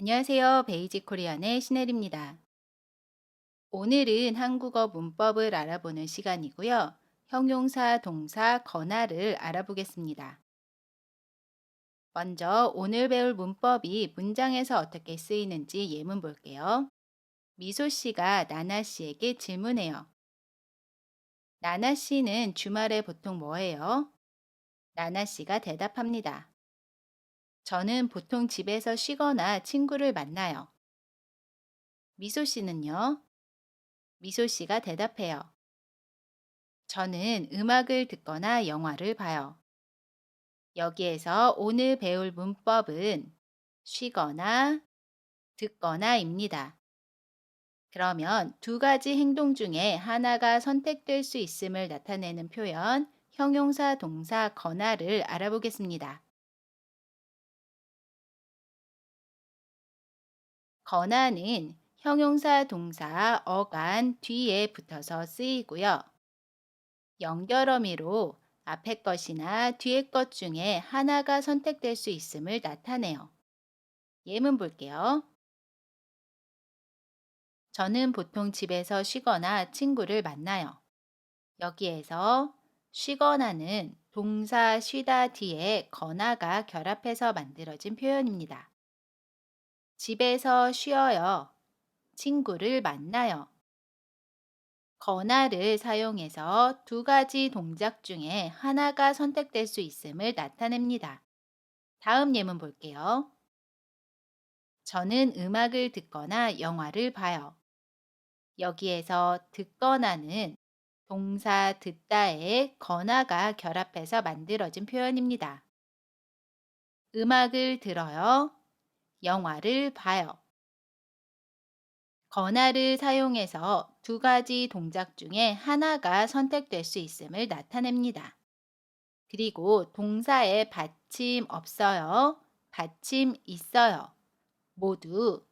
안녕하세요. 베이직 코리안의 신혜리입니다. 오늘은 한국어 문법을 알아보는 시간이고요. 형용사, 동사, 건화를 알아보겠습니다. 먼저 오늘 배울 문법이 문장에서 어떻게 쓰이는지 예문 볼게요. 미소 씨가 나나 씨에게 질문해요. 나나 씨는 주말에 보통 뭐 해요? 나나 씨가 대답합니다. 저는 보통 집에서 쉬거나 친구를 만나요. 미소 씨는요? 미소 씨가 대답해요. 저는 음악을 듣거나 영화를 봐요. 여기에서 오늘 배울 문법은 쉬거나 듣거나입니다. 그러면 두 가지 행동 중에 하나가 선택될 수 있음을 나타내는 표현 형용사 동사 건화를 알아보겠습니다. 건화는 형용사 동사 어간 뒤에 붙어서 쓰이고요. 연결어미로 앞에 것이나 뒤에 것 중에 하나가 선택될 수 있음을 나타내요. 예문 볼게요. 저는 보통 집에서 쉬거나 친구를 만나요. 여기에서 쉬거나는 동사 쉬다 뒤에 거나가 결합해서 만들어진 표현입니다. 집에서 쉬어요. 친구를 만나요. 거나를 사용해서 두 가지 동작 중에 하나가 선택될 수 있음을 나타냅니다. 다음 예문 볼게요. 저는 음악을 듣거나 영화를 봐요. 여기에서 듣거나는 동사 듣다에 거나가 결합해서 만들어진 표현입니다. 음악을 들어요. 영화를 봐요. 건화를 사용해서 두 가지 동작 중에 하나가 선택될 수 있음을 나타냅니다. 그리고 동사에 받침 없어요, 받침 있어요. 모두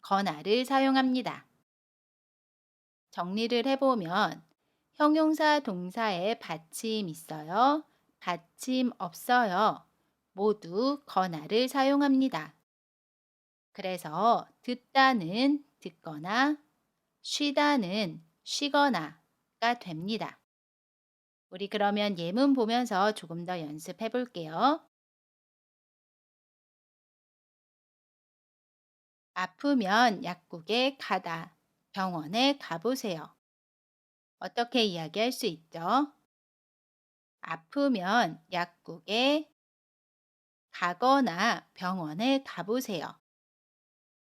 건화를 사용합니다. 정리를 해보면 형용사 동사에 받침 있어요, 받침 없어요. 모두 건화를 사용합니다. 그래서 듣다는 듣거나 쉬다는 쉬거나가 됩니다. 우리 그러면 예문 보면서 조금 더 연습해 볼게요. 아프면 약국에 가다. 병원에 가보세요. 어떻게 이야기할 수 있죠? 아프면 약국에 가거나 병원에 가보세요.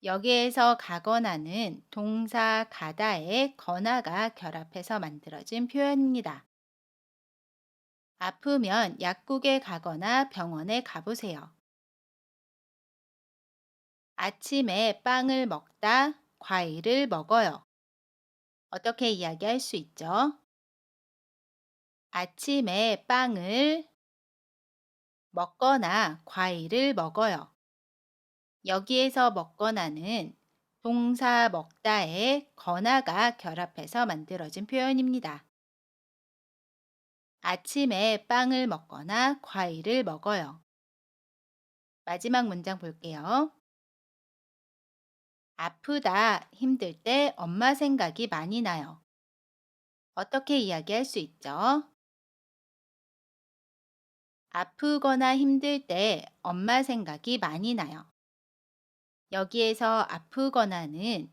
여기에서 가거나는 동사 가다에 거나가 결합해서 만들어진 표현입니다. 아프면 약국에 가거나 병원에 가보세요. 아침에 빵을 먹다 과일을 먹어요. 어떻게 이야기할 수 있죠? 아침에 빵을 먹거나 과일을 먹어요. 여기에서 먹거나는 동사 먹다에 거나가 결합해서 만들어진 표현입니다. 아침에 빵을 먹거나 과일을 먹어요. 마지막 문장 볼게요. 아프다, 힘들 때 엄마 생각이 많이 나요. 어떻게 이야기할 수 있죠? 아프거나 힘들 때 엄마 생각이 많이 나요. 여기에서 아프거나는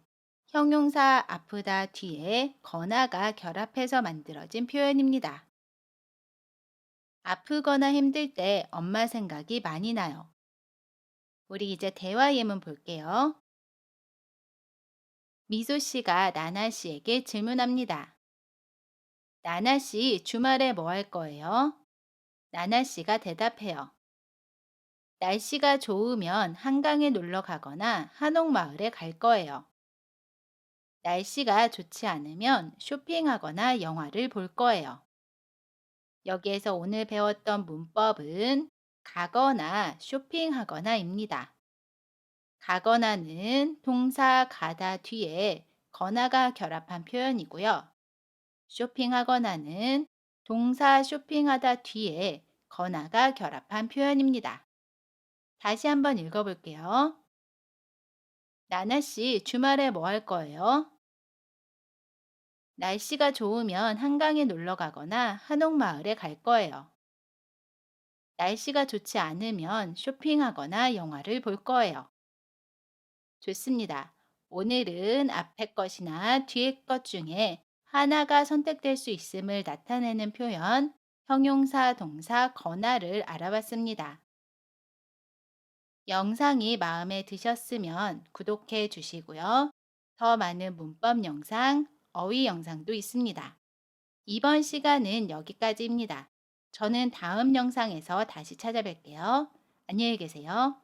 형용사 아프다 뒤에 거나가 결합해서 만들어진 표현입니다. 아프거나 힘들 때 엄마 생각이 많이 나요. 우리 이제 대화 예문 볼게요. 미소 씨가 나나 씨에게 질문합니다. 나나 씨, 주말에 뭐 할 거예요? 나나 씨가 대답해요. 날씨가 좋으면 한강에 놀러 가거나 한옥마을에 갈 거예요. 날씨가 좋지 않으면 쇼핑하거나 영화를 볼 거예요. 여기에서 오늘 배웠던 문법은 가거나 쇼핑하거나입니다. 가거나는 동사 가다 뒤에 거나가 결합한 표현이고요. 쇼핑하거나는 동사 쇼핑하다 뒤에 거나가 결합한 표현입니다. 다시 한번 읽어볼게요. 나나 씨, 주말에 뭐 할 거예요? 날씨가 좋으면 한강에 놀러 가거나 한옥마을에 갈 거예요. 날씨가 좋지 않으면 쇼핑하거나 영화를 볼 거예요. 좋습니다. 오늘은 앞에 것이나 뒤에 것 중에 하나가 선택될 수 있음을 나타내는 표현, 형용사, 동사, 건화를 알아봤습니다. 영상이 마음에 드셨으면 구독해 주시고요. 더 많은 문법 영상, 어휘 영상도 있습니다. 이번 시간은 여기까지입니다. 저는 다음 영상에서 다시 찾아뵐게요. 안녕히 계세요.